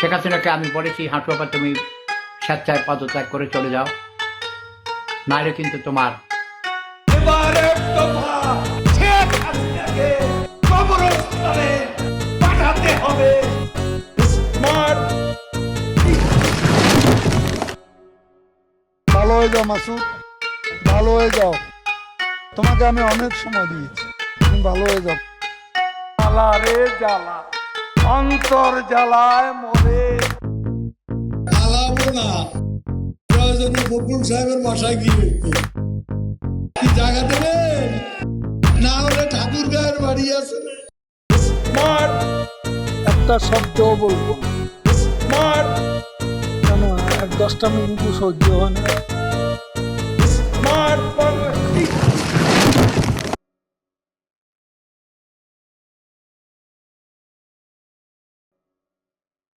শেখ হাসিনাকে আমি বলেছি হাঁটুয়াপা তুমি স্বেচ্ছায় পদত্যাগ করে চলে যাও। নাহলে কিন্তু তোমার ভালো হয়ে যাও মাসুদ ভালো হয়ে যাও। তোমাকে আমি অনেক সময় দিয়েছি তুমি ভালো হয়ে যাও। জ্বালা রে জ্বালা। অন্তর জ্বালায় মরে। না। প্রয়োজনে বকুল সাহেবের বাসায় গিয়ে জায়গা দেবেন? না হলে ঠাকুর গায়ের বাড়ি আছে। স্মার্ট একটা শব্দও বলব। স্মার্ট। কেন? এক দশটা মিনিটও সহ্য হয় না।